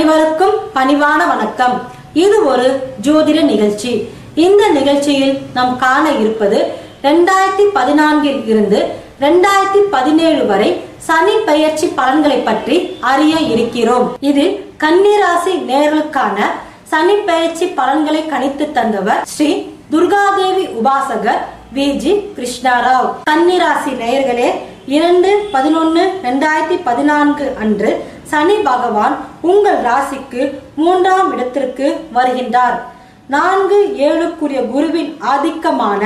அனைவருக்கும் பணிவான வணக்கம். இது ஒரு ஜோதிட நிகழ்ச்சி. இந்த நிகழ்ச்சியில் நாம் காண இருப்பது ரெண்டாயிரத்தி பதினான்கில் இருந்து ரெண்டாயிரத்தி பதினேழு வரை சனி பெயர்ச்சி பலன்களை பற்றி அறிய இருக்கிறோம். இது கன்னிராசி நேர்களுக்கான சனி பெயர்ச்சி பலன்களை கணித்து தந்தவர் ஸ்ரீ துர்காதேவி உபாசகர் வி. ஜி. கிருஷ்ணாராவ். கன்னிராசி நேயர்களே இரண்டு பதினொன்னு ரெண்டாயிரத்தி பதினான்கு அன்று சனி பகவான் உங்கள் ராசிக்கு மூன்றாம் இடத்திற்கு வருகின்றார். நான்கு ஏழுக்குரிய குருவின் ஆதிக்கமான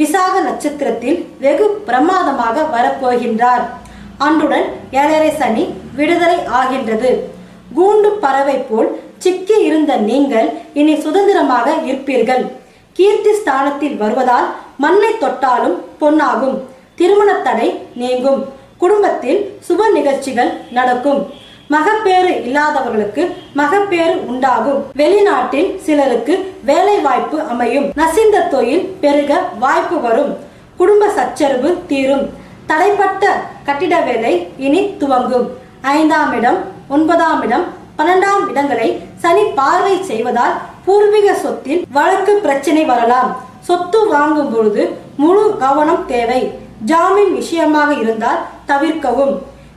விசாக நட்சத்திரத்தில் வெகு பிரமாதமாக வரப்போகின்றார். அன்றுடன் ஏழரை சனி விடுதலை ஆகின்றது. கூண்டு பறவை போல் சிக்கி இருந்த நீங்கள் இனி சுதந்திரமாக இருப்பீர்கள். கீர்த்தி ஸ்தானத்தில் வருவதால் மண்ணை தொட்டாலும் பொன்னாகும். திருமண தடை நீங்கும். குடும்பத்தில் சுப நிகழ்ச்சிகள் நடக்கும். மகப்பேறு இல்லாதவர்களுக்கு மகப்பேறு உண்டாகும். வெளிநாட்டில் சிலருக்கு வேலை வாய்ப்பு அமையும். நசிந்த தொழில் பெருக வாய்ப்பு வரும். குடும்ப சச்சரவு தீரும். தடைப்பட்ட கட்டிட வேலை இனி துவங்கும். ஐந்தாம் இடம் ஒன்பதாம் இடம் பன்னெண்டாம் இடங்களை சனி பார்வை செய்வதால் பூர்வீக சொத்தில் வழக்கு பிரச்சனை வரலாம். சொத்து வாங்கும் பொழுது முழு கவனம் தேவை. ஜாமீன் விஷயமாக இருந்தால் தவிர்க்கவும்.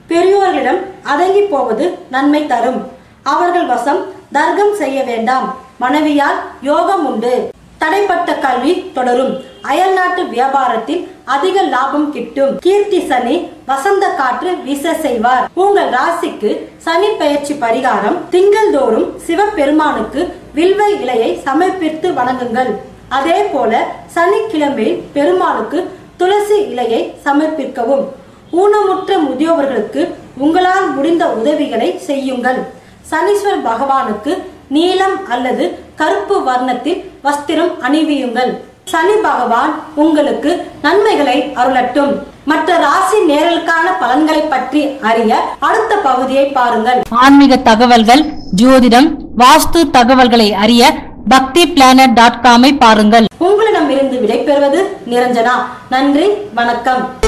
பெரியோர்களிடம் அடங்கி போவது நன்மை தரும். அவர்கள் வசம் தர்க்கம் செய்ய வேண்டாம். மனைவியால் யோகம் உண்டு. தடைப்பட்ட கல்வி தொடரும். அயல்நாட்டு வியாபாரத்தில் அதிக லாபம் கிட்டும். கீர்த்தி சனி வசந்த காற்று வீச செய்வார். உங்கள் ராசிக்கு சனி பெயர்ச்சி பரிகாரம். திங்கள்தோறும் சிவபெருமானுக்கு வில்வ இலையை சமர்ப்பித்து வணங்குங்கள். அதே போல சனிக்கிழமையில் பெருமாளுக்கு துளசி இலையை சமர்ப்பிக்கவும். ஊனமுற்ற முதியோர்களுக்கு உங்களால் முடிந்த உதவிகளை செய்யுங்கள். சனீஸ்வர் பகவானுக்கு நீலம் அல்லது கருப்பு வர்ணத்தில் வஸ்திரம் அணிவியுங்கள். சனி பகவான் உங்களுக்கு நன்மைகளை அருளட்டும். மற்ற ராசி நேரலுக்கான பலன்களை பற்றி அறிய அடுத்த பகுதியை பாருங்கள். ஆன்மீக தகவல்கள் ஜோதிடம் வாஸ்து தகவல்களை அறிய பக்தி பிளானட் டாட் காமை பாருங்கள். உங்களிடமிருந்து விடைபெறுவது நிரஞ்சனா. நன்றி வணக்கம்.